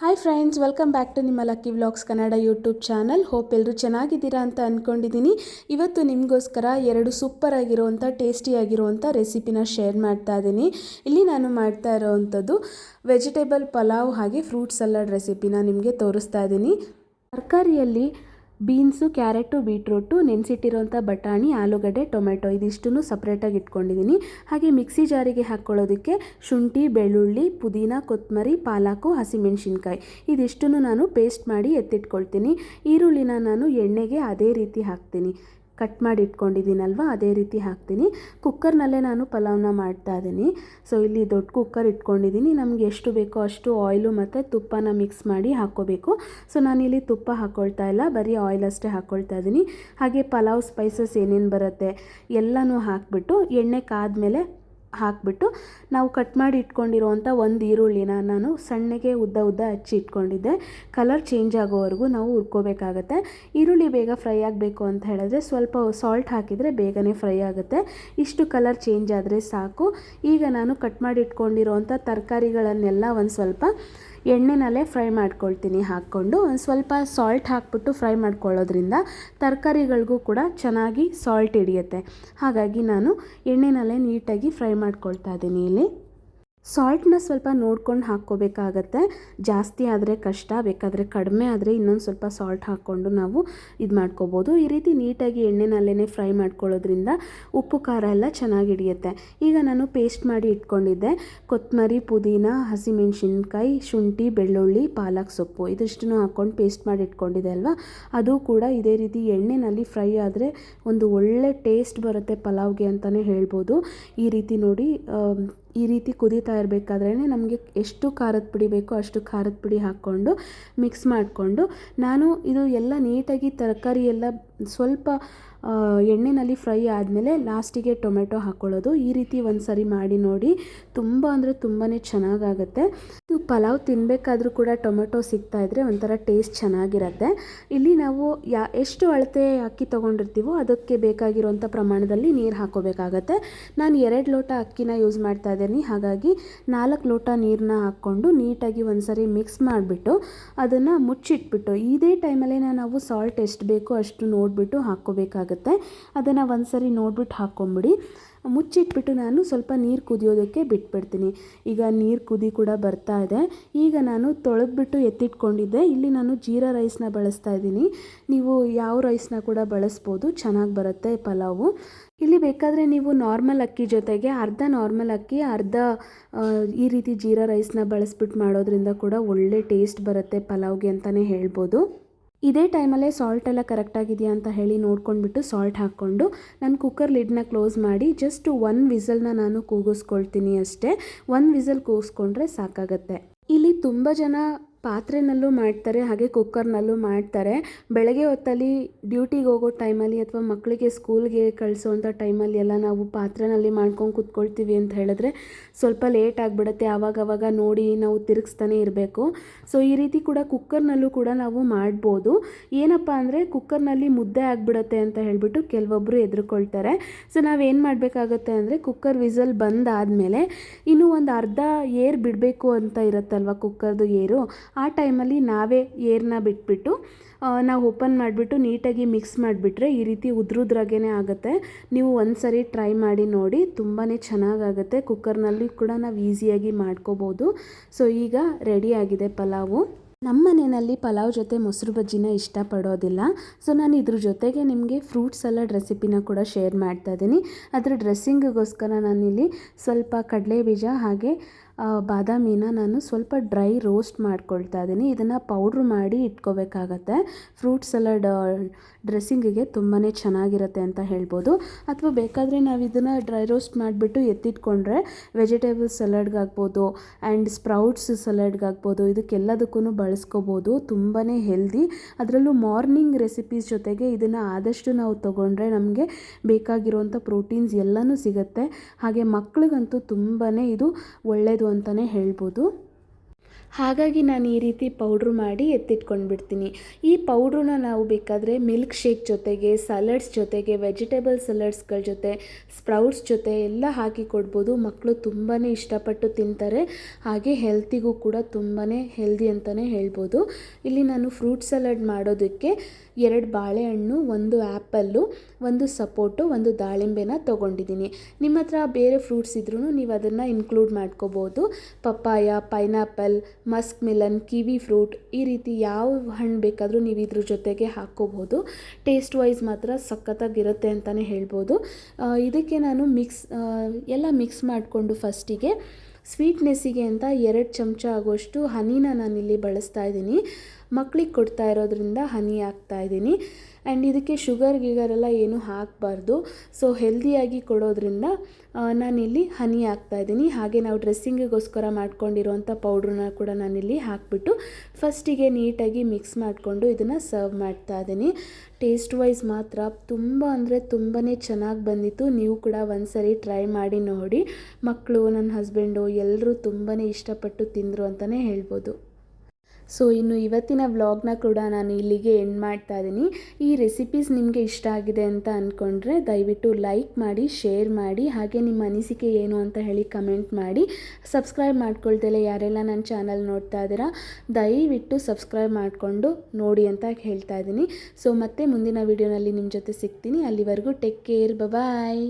Hi friends welcome back to ನಿಮ್ಮ lucky vlogs Kannada YouTube channel hope ಎಲ್ಲರೂ ಚೆನ್ನಾಗಿದ್ದೀರಾ ಅಂತ ಅಂದ್ಕೊಂಡಿದ್ದೀನಿ ಇವತ್ತು ನಿಮಗೋಸ್ಕರ ಎರಡು ಸೂಪರ್ ಆಗಿರುವಂಥ ಟೇಸ್ಟಿ ಆಗಿರುವಂಥ ರೆಸಿಪಿನ ಶೇರ್ ಮಾಡ್ತಾ ಇದ್ದೀನಿ. ಇಲ್ಲಿ ನಾನು ಮಾಡ್ತಾ ಇರೋವಂಥದ್ದು ವೆಜಿಟೇಬಲ್ ಪಲಾವ್ ಹಾಗೆ ಫ್ರೂಟ್ ಸಲಾಡ್ ರೆಸಿಪಿನ ನಿಮಗೆ ತೋರಿಸ್ತಾ ಇದ್ದೀನಿ. ತರಕಾರಿಯಲ್ಲಿ ಬೀನ್ಸು, ಕ್ಯಾರೆಟು, ಬೀಟ್ರೂಟು ನೆನೆಸಿಟ್ಟಿರೋಂಥ ಬಟಾಣಿ, ಆಲೂಗಡ್ಡೆ ಟೊಮೆಟೊ ಇದಿಷ್ಟನ್ನು ಸಪ್ರೇಟಾಗಿ ಇಟ್ಕೊಂಡಿದ್ದೀನಿ. ಹಾಗೆ ಮಿಕ್ಸಿ ಜಾರಿಗೆ ಹಾಕ್ಕೊಳ್ಳೋದಕ್ಕೆ ಶುಂಠಿ, ಬೆಳ್ಳುಳ್ಳಿ, ಪುದೀನ, ಕೊತ್ತಂಬರಿ, ಪಾಲಾಕು, ಹಸಿಮೆಣಸಿನ್ಕಾಯಿ ಇದಿಷ್ಟನ್ನು ನಾನು ಪೇಸ್ಟ್ ಮಾಡಿ ಎತ್ತಿಟ್ಕೊಳ್ತೀನಿ. ಈರುಳ್ಳಿನ ನಾನು ಎಣ್ಣೆಗೆ ಅದೇ ರೀತಿ ಹಾಕ್ತೀನಿ. ಕಟ್ ಮಾಡಿ ಇಟ್ಕೊಂಡಿದ್ದೀನಲ್ವ? ಅದೇ ರೀತಿ ಹಾಕ್ತೀನಿ. ಕುಕ್ಕರ್ನಲ್ಲೇ ನಾನು ಪಲಾವ್ನ ಮಾಡ್ತಾ ಇದ್ದೀನಿ. ಸೊ ಇಲ್ಲಿ ದೊಡ್ಡ ಕುಕ್ಕರ್ ಇಟ್ಕೊಂಡಿದ್ದೀನಿ. ನಮಗೆ ಎಷ್ಟು ಬೇಕೋ ಅಷ್ಟು ಆಯಿಲು ಮತ್ತು ತುಪ್ಪನ ಮಿಕ್ಸ್ ಮಾಡಿ ಹಾಕ್ಕೋಬೇಕು. ಸೊ ನಾನಿಲ್ಲಿ ತುಪ್ಪ ಹಾಕ್ಕೊಳ್ತಾ ಇಲ್ಲ. ಬರೀ ಆಯಿಲ್ ಅಷ್ಟೇ ಹಾಕ್ಕೊಳ್ತಾ ಇದ್ದೀನಿ. ಹಾಗೆ ಪಲಾವ್ ಸ್ಪೈಸಸ್ ಏನೇನು ಬರುತ್ತೆ ಎಲ್ಲನೂ ಹಾಕಿಬಿಟ್ಟು ಎಣ್ಣೆ ಕಾದ್ಮೇಲೆ ಹಾಕಿಬಿಟ್ಟು ನಾವು ಕಟ್ ಮಾಡಿ ಇಟ್ಕೊಂಡಿರುವಂಥ ಒಂದು ಈರುಳ್ಳಿನ ನಾನು ಸಣ್ಣಗೆ ಉದ್ದ ಉದ್ದ ಹಚ್ಚಿ ಇಟ್ಕೊಂಡಿದ್ದೆ. ಕಲರ್ ಚೇಂಜ್ ಆಗೋವರೆಗೂ ನಾವು ಹುರ್ಕೋಬೇಕಾಗತ್ತೆ. ಈರುಳ್ಳಿ ಬೇಗ ಫ್ರೈ ಆಗಬೇಕು ಅಂತ ಹೇಳಿದ್ರೆ ಸ್ವಲ್ಪ ಸಾಲ್ಟ್ ಹಾಕಿದರೆ ಬೇಗನೆ ಫ್ರೈ ಆಗುತ್ತೆ. ಇಷ್ಟು ಕಲರ್ ಚೇಂಜ್ ಆದರೆ ಸಾಕು. ಈಗ ನಾನು ಕಟ್ ಮಾಡಿ ಇಟ್ಕೊಂಡಿರೋವಂಥ ತರಕಾರಿಗಳನ್ನೆಲ್ಲ ಒಂದು ಸ್ವಲ್ಪ ಎಣ್ಣೆನಲ್ಲೇ ಫ್ರೈ ಮಾಡ್ಕೊಳ್ತೀನಿ, ಹಾಕ್ಕೊಂಡು ಸ್ವಲ್ಪ ಸಾಲ್ಟ್ ಹಾಕ್ಬಿಟ್ಟು ಫ್ರೈ ಮಾಡ್ಕೊಳ್ಳೋದ್ರಿಂದ ತರಕಾರಿಗಳಿಗೂ ಕೂಡ ಚೆನ್ನಾಗಿ ಸಾಲ್ಟ್ ಹಿಡಿಯುತ್ತೆ. ಹಾಗಾಗಿ ನಾನು ಎಣ್ಣೆನಲ್ಲೇ ನೀಟಾಗಿ ಫ್ರೈ ಮಾಡ್ಕೊಳ್ತಾ ಇದ್ದೀನಿ ಇಲ್ಲಿ. ಸಾಲ್ಟ್ನ ಸ್ವಲ್ಪ ನೋಡ್ಕೊಂಡು ಹಾಕ್ಕೋಬೇಕಾಗತ್ತೆ. ಜಾಸ್ತಿ ಆದರೆ ಕಷ್ಟ, ಬೇಕಾದರೆ ಕಡಿಮೆ ಆದರೆ ಇನ್ನೊಂದು ಸ್ವಲ್ಪ ಸಾಲ್ಟ್ ಹಾಕ್ಕೊಂಡು ನಾವು ಇದು ಮಾಡ್ಕೋಬೋದು. ಈ ರೀತಿ ನೀಟಾಗಿ ಎಣ್ಣೆನಲ್ಲೇ ಫ್ರೈ ಮಾಡ್ಕೊಳ್ಳೋದ್ರಿಂದ ಉಪ್ಪು, ಖಾರ ಎಲ್ಲ ಚೆನ್ನಾಗಿ ಹಿಡಿಯುತ್ತೆ. ಈಗ ನಾನು ಪೇಸ್ಟ್ ಮಾಡಿ ಇಟ್ಕೊಂಡಿದ್ದೆ. ಕೊತ್ತಂಬರಿ ಪುದೀನ, ಹಸಿಮೆಣಸಿನ್ಕಾಯಿ, ಶುಂಠಿ, ಬೆಳ್ಳುಳ್ಳಿ, ಪಾಲಕ್ ಸೊಪ್ಪು ಇದಿಷ್ಟನ್ನು ಹಾಕ್ಕೊಂಡು ಪೇಸ್ಟ್ ಮಾಡಿ ಇಟ್ಕೊಂಡಿದ್ದೆ ಅಲ್ವಾ? ಅದು ಕೂಡ ಇದೇ ರೀತಿ ಎಣ್ಣೆನಲ್ಲಿ ಫ್ರೈ ಆದರೆ ಒಂದು ಒಳ್ಳೆ ಟೇಸ್ಟ್ ಬರುತ್ತೆ ಪಲಾವ್ಗೆ ಅಂತಲೇ ಹೇಳ್ಬೋದು. ಈ ರೀತಿ ನೋಡಿ ಈ ರೀತಿ ಕುದೀತಾ ಇರಬೇಕಾದ್ರೇ ನಮಗೆ ಎಷ್ಟು ಖಾರದ ಪುಡಿ ಬೇಕೋ ಅಷ್ಟು ಖಾರದ ಪುಡಿ ಹಾಕ್ಕೊಂಡು ಮಿಕ್ಸ್ ಮಾಡಿಕೊಂಡು ನಾನು ಇದು ಎಲ್ಲ ನೀಟಾಗಿ ತರಕಾರಿ ಎಲ್ಲ ಸ್ವಲ್ಪ ಎಣ್ಣೆಯಲ್ಲಿ ಫ್ರೈ ಆದಮೇಲೆ ಲಾಸ್ಟಿಗೆ ಟೊಮೆಟೊ ಹಾಕ್ಕೊಳ್ಳೋದು ಈ ರೀತಿ ಒಂದು ಸರಿ ಮಾಡಿ ನೋಡಿ, ತುಂಬ ಅಂದರೆ ತುಂಬಾ ಚೆನ್ನಾಗಾಗುತ್ತೆ. ಇದು ಪಲಾವ್ ತಿನ್ನಬೇಕಾದ್ರೂ ಕೂಡ ಟೊಮೆಟೊ ಸಿಗ್ತಾ ಇದ್ದರೆ ಒಂಥರ ಟೇಸ್ಟ್ ಚೆನ್ನಾಗಿರುತ್ತೆ. ಇಲ್ಲಿ ನಾವು ಯಾ, ಎಷ್ಟು ಅಳತೆ ಅಕ್ಕಿ ತೊಗೊಂಡಿರ್ತೀವೋ ಅದಕ್ಕೆ ಬೇಕಾಗಿರುವಂಥ ಪ್ರಮಾಣದಲ್ಲಿ ನೀರು ಹಾಕೋಬೇಕಾಗತ್ತೆ. ನಾನು ಎರಡು ಲೋಟ ಅಕ್ಕಿನ ಯೂಸ್ ಮಾಡ್ತಾ ಇದ್ದೀನಿ. ಹಾಗಾಗಿ ನಾಲ್ಕು ಲೋಟ ನೀರನ್ನ ಹಾಕ್ಕೊಂಡು ನೀಟಾಗಿ ಒಂದ್ಸರಿ ಮಿಕ್ಸ್ ಮಾಡಿಬಿಟ್ಟು ಅದನ್ನು ಮುಚ್ಚಿಟ್ಬಿಟ್ಟು, ಇದೇ ಟೈಮಲ್ಲೇ ನಾವು ಸಾಲ್ಟ್ ಎಷ್ಟು ಬೇಕೋ ಅಷ್ಟು ನೋಡಿಬಿಟ್ಟು ಹಾಕ್ಕೋಬೇಕಾಗತ್ತೆ. ಅದನ್ನು ಒಂದು ಸರಿ ನೋಡ್ಬಿಟ್ಟು ಹಾಕ್ಕೊಂಬಿಡಿ. ಮುಚ್ಚಿಟ್ಬಿಟ್ಟು ನಾನು ಸ್ವಲ್ಪ ನೀರು ಕುದಿಯೋದಕ್ಕೆ ಬಿಟ್ಬಿಡ್ತೀನಿ. ಈಗ ನೀರು ಕುದಿ ಕೂಡ ಬರ್ತಾ ಇದೆ. ಈಗ ನಾನು ತೊಳೆದ್ಬಿಟ್ಟು ಎತ್ತಿಟ್ಕೊಂಡಿದ್ದೆ. ಇಲ್ಲಿ ನಾನು ಜೀರಾ ರೈಸ್ನ ಬಳಸ್ತಾ ಇದ್ದೀನಿ. ನೀವು ಯಾವ ರೈಸ್ನ ಕೂಡ ಬಳಸ್ಬೋದು. ಚೆನ್ನಾಗಿ ಬರುತ್ತೆ ಪಲಾವು. ಇಲ್ಲಿ ಬೇಕಾದರೆ ನೀವು ನಾರ್ಮಲ್ ಅಕ್ಕಿ ಜೊತೆಗೆ ಅರ್ಧ ನಾರ್ಮಲ್ ಅಕ್ಕಿ, ಅರ್ಧ ಈ ರೀತಿ ಜೀರಾ ರೈಸ್ನ ಬಳಸ್ಬಿಟ್ಟು ಮಾಡೋದ್ರಿಂದ ಕೂಡ ಒಳ್ಳೆ ಟೇಸ್ಟ್ ಬರುತ್ತೆ ಪಲಾವ್ಗೆ ಅಂತಲೇ ಹೇಳ್ಬೋದು. ಇದೇ ಟೈಮಲ್ಲೇ ಸಾಲ್ಟ್ ಎಲ್ಲ ಕರೆಕ್ಟಾಗಿದೆಯಾ ಅಂತ ಹೇಳಿ ನೋಡ್ಕೊಂಡ್ಬಿಟ್ಟು ಸಾಲ್ಟ್ ಹಾಕ್ಕೊಂಡು ನಾನು ಕುಕ್ಕರ್ ಲಿಡ್ನ ಕ್ಲೋಸ್ ಮಾಡಿ ಜಸ್ಟ್ ಒನ್ ವಿಸಲ್ನ ನಾನು ಕೂಗಿಸ್ಕೊಳ್ತೀನಿ ಅಷ್ಟೇ. ಒನ್ ವಿಸಲ್ ಕೂಗಿಸ್ಕೊಂಡ್ರೆ ಸಾಕಾಗತ್ತೆ. ಇಲ್ಲಿ ತುಂಬ ಜನ ಪಾತ್ರೆನಲ್ಲೂ ಮಾಡ್ತಾರೆ, ಹಾಗೆ ಕುಕ್ಕರ್ನಲ್ಲೂ ಮಾಡ್ತಾರೆ. ಬೆಳಗ್ಗೆ ಹೊತ್ತಲ್ಲಿ ಡ್ಯೂಟಿಗೆ ಹೋಗೋ ಟೈಮಲ್ಲಿ ಅಥವಾ ಮಕ್ಕಳಿಗೆ ಸ್ಕೂಲ್ಗೆ ಕಳಿಸೋವಂಥ ಟೈಮಲ್ಲಿ ಎಲ್ಲ ನಾವು ಪಾತ್ರೆನಲ್ಲಿ ಮಾಡ್ಕೊಂಡು ಕೂತ್ಕೊಳ್ತೀವಿ ಅಂತ ಹೇಳಿದ್ರೆ ಸ್ವಲ್ಪ ಲೇಟ್ ಆಗಿಬಿಡುತ್ತೆ. ಆವಾಗವಾಗ ನೋಡಿ ನಾವು ತಿರುಗಿಸ್ತಾನೆ ಇರಬೇಕು. ಸೊ, ಈ ರೀತಿ ಕೂಡ ಕುಕ್ಕರ್ನಲ್ಲೂ ಕೂಡ ನಾವು ಮಾಡ್ಬೋದು. ಏನಪ್ಪ ಅಂದರೆ ಕುಕ್ಕರ್ನಲ್ಲಿ ಮುದ್ದೆ ಆಗಿಬಿಡುತ್ತೆ ಅಂತ ಹೇಳಿಬಿಟ್ಟು ಕೆಲವೊಬ್ಬರು ಎದುರುಕೊಳ್ತಾರೆ. ಸೊ, ನಾವೇನು ಮಾಡಬೇಕಾಗತ್ತೆ ಅಂದರೆ ಕುಕ್ಕರ್ ವಿಸಲ್ ಬಂದಾದಮೇಲೆ ಇನ್ನೂ ಒಂದು ಅರ್ಧ ಏರ್ ಬಿಡಬೇಕು ಅಂತ ಇರುತ್ತಲ್ವ ಕುಕ್ಕರ್ದು ಏರು? ಆ ಟೈಮಲ್ಲಿ ನಾವೇ ಏರ್ನ ಬಿಟ್ಬಿಟ್ಟು ನಾವು ಓಪನ್ ಮಾಡಿಬಿಟ್ಟು ನೀಟಾಗಿ ಮಿಕ್ಸ್ ಮಾಡಿಬಿಟ್ರೆ ಈ ರೀತಿ ಉದ್ರುದ್ರಾಗೇ ಆಗುತ್ತೆ. ನೀವು ಒಂದು ಸರಿ ಟ್ರೈ ಮಾಡಿ ನೋಡಿ ತುಂಬಾ ಚೆನ್ನಾಗಾಗುತ್ತೆ. ಕುಕ್ಕರ್ನಲ್ಲಿ ಕೂಡ ನಾವು ಈಸಿಯಾಗಿ ಮಾಡ್ಕೋಬೋದು. ಸೊ, ಈಗ ರೆಡಿಯಾಗಿದೆ ಪಲಾವು. ನಮ್ಮ ಮನೆಯಲ್ಲಿ ಪಲಾವ್ ಜೊತೆ ಮೊಸರು ಬಜ್ಜಿನ ಇಷ್ಟಪಡೋದಿಲ್ಲ. ಸೊ, ನಾನು ಇದ್ರ ಜೊತೆಗೆ ನಿಮಗೆ ಫ್ರೂಟ್ ಸಲಾಡ್ ರೆಸಿಪಿನ ಕೂಡ ಶೇರ್ ಮಾಡ್ತಾ ಇದ್ದೀನಿ. ಅದರ ಡ್ರೆಸ್ಸಿಂಗಿಗೋಸ್ಕರ ನಾನಿಲ್ಲಿ ಸ್ವಲ್ಪ ಕಡಲೆ ಬೀಜ ಹಾಗೆ ಬಾದಾಮಿನ ನಾನು ಸ್ವಲ್ಪ ಡ್ರೈ ರೋಸ್ಟ್ ಮಾಡ್ಕೊಳ್ತಾ ಇದ್ದೀನಿ. ಇದನ್ನು ಪೌಡ್ರ್ ಮಾಡಿ ಇಟ್ಕೋಬೇಕಾಗತ್ತೆ. ಫ್ರೂಟ್ ಸಲಾಡ್ ಡ್ರೆಸ್ಸಿಂಗಿಗೆ ತುಂಬಾ ಚೆನ್ನಾಗಿರುತ್ತೆ ಅಂತ ಹೇಳ್ಬೋದು. ಅಥವಾ ಬೇಕಾದರೆ ನಾವು ಇದನ್ನು ಡ್ರೈ ರೋಸ್ಟ್ ಮಾಡಿಬಿಟ್ಟು ಎತ್ತಿಟ್ಕೊಂಡ್ರೆ ವೆಜಿಟೇಬಲ್ ಸಲಾಡ್ಗಾಗ್ಬೋದು ಆ್ಯಂಡ್ ಸ್ಪ್ರೌಟ್ಸ್ ಸಲಾಡ್ಗಾಗ್ಬೋದು ಇದಕ್ಕೆಲ್ಲದಕ್ಕೂ ಬಳಸ್ಕೋಬೋದು. ತುಂಬಾ ಹೆಲ್ದಿ. ಅದರಲ್ಲೂ ಮಾರ್ನಿಂಗ್ ರೆಸಿಪೀಸ್ ಜೊತೆಗೆ ಇದನ್ನು ಆದಷ್ಟು ನಾವು ತೊಗೊಂಡ್ರೆ ನಮಗೆ ಬೇಕಾಗಿರುವಂಥ ಪ್ರೋಟೀನ್ಸ್ ಎಲ್ಲನೂ ಸಿಗುತ್ತೆ. ಹಾಗೆ ಮಕ್ಳಿಗಂತೂ ತುಂಬಾ ಇದು ಒಳ್ಳೆಯದು ಅಂತಲೇ ಹೇಳ್ಬೋದು. ಹಾಗಾಗಿ ನಾನು ಈ ರೀತಿ ಪೌಡ್ರ್ ಮಾಡಿ ಎತ್ತಿಟ್ಕೊಂಡ್ಬಿಡ್ತೀನಿ. ಈ ಪೌಡ್ರನ್ನ ನಾವು ಬೇಕಾದರೆ ಮಿಲ್ಕ್ ಶೇಕ್ ಜೊತೆಗೆ, ಸಲಾಡ್ಸ್ ಜೊತೆಗೆ, ವೆಜಿಟೇಬಲ್ ಸಲಾಡ್ಸ್ಗಳ ಜೊತೆ, ಸ್ಪ್ರೌಟ್ಸ್ ಜೊತೆ ಎಲ್ಲ ಹಾಕಿ ಕೊಡ್ಬೋದು. ಮಕ್ಕಳು ತುಂಬಾ ಇಷ್ಟಪಟ್ಟು ತಿಂತಾರೆ. ಹಾಗೆ ಹೆಲ್ತಿಗೂ ಕೂಡ ತುಂಬಾ ಹೆಲ್ದಿ ಅಂತಲೇ ಹೇಳ್ಬೋದು. ಇಲ್ಲಿ ನಾನು ಫ್ರೂಟ್ ಸಲಾಡ್ ಮಾಡೋದಕ್ಕೆ ಎರಡು ಬಾಳೆಹಣ್ಣು, ಒಂದು ಆ್ಯಪಲ್ಲು, ಒಂದು ಸಪೋಟು, ಒಂದು ದಾಳಿಂಬೆನ ತೊಗೊಂಡಿದ್ದೀನಿ. ನಿಮ್ಮ ಹತ್ರ ಬೇರೆ ಫ್ರೂಟ್ಸ್ ಇದ್ರೂ ನೀವು ಅದನ್ನು ಇನ್ಕ್ಲೂಡ್ ಮಾಡ್ಕೋಬೋದು. Papaya, pineapple, musk melon, kiwi fruit ಈ ರೀತಿ ಯಾವ ಹಣ್ಣು ಬೇಕಾದರೂ ನೀವು ಇದ್ರ ಜೊತೆಗೆ ಹಾಕ್ಕೋಬೋದು. ಟೇಸ್ಟ್ ವೈಸ್ ಮಾತ್ರ ಸಖತ್ತಾಗಿರುತ್ತೆ ಅಂತಲೇ ಹೇಳ್ಬೋದು. ಇದಕ್ಕೆ ನಾನು ಮಿಕ್ಸ್ ಎಲ್ಲ ಮಿಕ್ಸ್ ಮಾಡಿಕೊಂಡು ಫಸ್ಟಿಗೆ ಸ್ವೀಟ್ನೆಸ್ಸಿಗೆ ಅಂತ ಎರಡು ಚಮಚ ಆಗೋಷ್ಟು ಹನಿನ ನಾನಿಲ್ಲಿ ಬಳಸ್ತಾ ಇದ್ದೀನಿ. ಮಕ್ಳಿಗೆ ಕೊಡ್ತಾ ಇರೋದ್ರಿಂದ ಹನಿ ಹಾಕ್ತಾ ಇದ್ದೀನಿ. ಆ್ಯಂಡ್ ಇದಕ್ಕೆ ಶುಗರ್ ಗಿಗರ್ ಎಲ್ಲ ಏನೂ ಹಾಕಬಾರ್ದು. ಸೊ ಹೆಲ್ದಿಯಾಗಿ ಕೊಡೋದ್ರಿಂದ ನಾನಿಲ್ಲಿ ಹನಿ ಹಾಕ್ತಾ ಇದ್ದೀನಿ. ಹಾಗೆ ನಾವು ಡ್ರೆಸ್ಸಿಂಗಿಗೋಸ್ಕರ ಮಾಡ್ಕೊಂಡಿರೋಂಥ ಪೌಡ್ರನ್ನ ಕೂಡ ನಾನಿಲ್ಲಿ ಹಾಕಿಬಿಟ್ಟು ಫಸ್ಟಿಗೆ ನೀಟಾಗಿ ಮಿಕ್ಸ್ ಮಾಡಿಕೊಂಡು ಇದನ್ನು ಸರ್ವ್ ಮಾಡ್ತಾ ಇದ್ದೀನಿ. ಟೇಸ್ಟ್ ವೈಸ್ ಮಾತ್ರ ತುಂಬ ಅಂದರೆ ತುಂಬಾ ಚೆನ್ನಾಗಿ ಬಂದಿತ್ತು. ನೀವು ಕೂಡ ಒಂದ್ಸರಿ ಟ್ರೈ ಮಾಡಿ ನೋಡಿ. ಮಕ್ಕಳು, ನನ್ನ ಹಸ್ಬೆಂಡು ಎಲ್ಲರೂ ತುಂಬಾ ಇಷ್ಟಪಟ್ಟು ತಿಂದರು ಅಂತಲೇ ಹೇಳ್ಬೋದು. ಸೊ ಇನ್ನು ಇವತ್ತಿನ ವ್ಲಾಗ್ನ ಕೂಡ ನಾನು ಇಲ್ಲಿಗೆ ಎಂಡ್ ಮಾಡ್ತಾ ಇದ್ದೀನಿ ಈ ರೆಸಿಪೀಸ್ ನಿಮಗೆ ಇಷ್ಟ ಆಗಿದೆ ಅಂತ ಅಂದ್ಕೊಂಡ್ರೆ ದಯವಿಟ್ಟು ಲೈಕ್ ಮಾಡಿ ಶೇರ್ ಮಾಡಿ, ಹಾಗೆ ನಿಮ್ಮ ಅನಿಸಿಕೆ ಏನು ಅಂತ ಹೇಳಿ ಕಮೆಂಟ್ ಮಾಡಿ. ಸಬ್ಸ್ಕ್ರೈಬ್ ಮಾಡ್ಕೊಳ್ದೆಲ್ಲ ಯಾರೆಲ್ಲ ನನ್ನ ಚಾನಲ್ ನೋಡ್ತಾ ಇದ್ದೀರಾ, ದಯವಿಟ್ಟು ಸಬ್ಸ್ಕ್ರೈಬ್ ಮಾಡಿಕೊಂಡು ನೋಡಿ ಅಂತ ಹೇಳ್ತಾ ಇದ್ದೀನಿ ಸೊ ಮತ್ತೆ ಮುಂದಿನ ವೀಡಿಯೋನಲ್ಲಿ ನಿಮ್ಮ ಜೊತೆ ಸಿಗ್ತೀನಿ. ಅಲ್ಲಿವರೆಗೂ ಟೇಕ್ ಕೇರ್ ಬಾಯ್